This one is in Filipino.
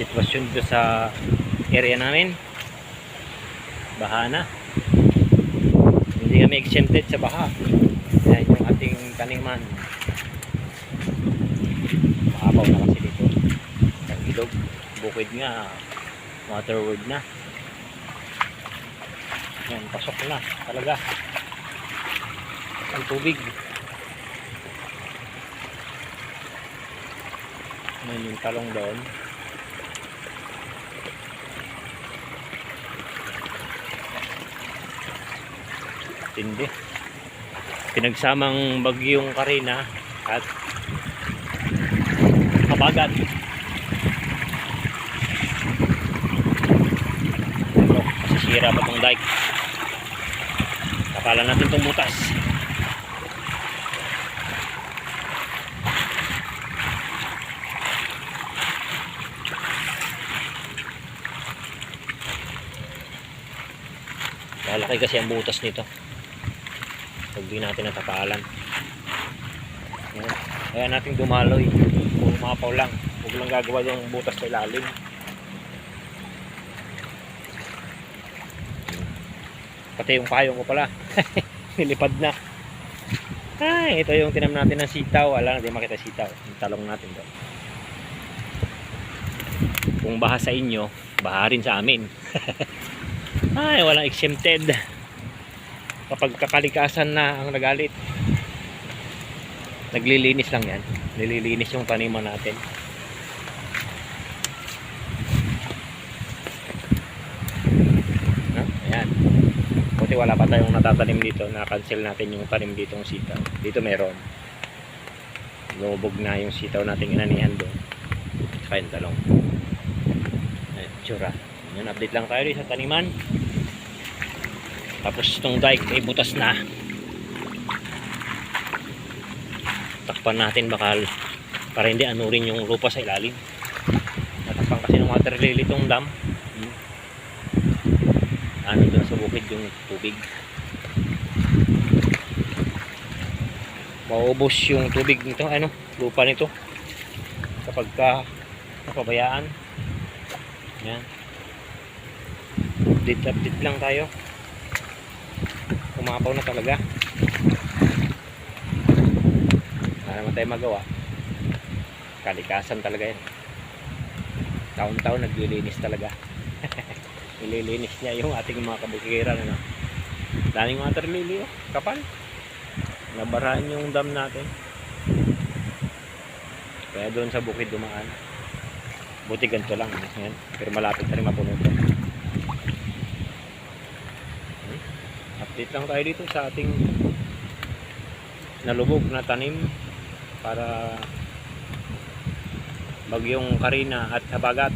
Sitwasyon dito sa area namin. Baha na. Hindi kami exempted sa baha. Yan yung ating taniman. Maapaw na kasi dito. Ang ilog, bukid nga, waterward na. Yan, pasok na talaga. Ang tubig. Yan yung talong doon. Tindi. Pinagsamang bagyong Karina at Kabagat. Ito, masisira pa tong dike. Kapalan natin itong butas. Malaki kasi ang butas nito. Pag di natin natapalan. Ayan. Kaya natin dumaloy. Kung umapaw lang. Huwag lang gagawa yung butas sa ilalim. Pati yung payong ko pala. Nilipad na. Ay, ito yung tinam natin ng sitaw. Wala na, di makita sitaw. Talong natin doon. Kung baha sa inyo, baha rin sa amin. Ay, walang exempted. Kapag kakalikasan na ang nagalit. Naglilinis lang yan. Nililinis yung taniman natin. No? Ayan. Buti wala pa tayong natatanim dito. Na-cancel natin yung tanim ditong sitaw. Dito meron. Lumubog na yung sitaw nating inanihan doon. Tsaka yung talong. Ayan, tsura. Yan, update lang tayo sa taniman. Tapos itong dike ay butas na. Takpan natin bakal para hindi anurin yung lupa sa ilalim. Natakpan kasi ng water lily itong dam. Ano doon sa bukid yung tubig. Maubos yung tubig nito, ano, lupa nito. Kapag ka napabayaan. Yan. Update, update lang tayo. Umapaw na talaga. Wala naman tayo magawa. Kalikasan talaga yan. Taon-taon naglilinis talaga. Nililinis niya yung ating mga kabukiran. Ano? Daming water lily. Oh. Kapal. Nabarahan yung dam natin. Kaya doon sa bukid dumaan. Buti ganito lang. ano, Yan. Pero malapit na rin mapuno ito. Update lang tayo dito sa ating nalubog na tanim para bagyong Karina at Habagat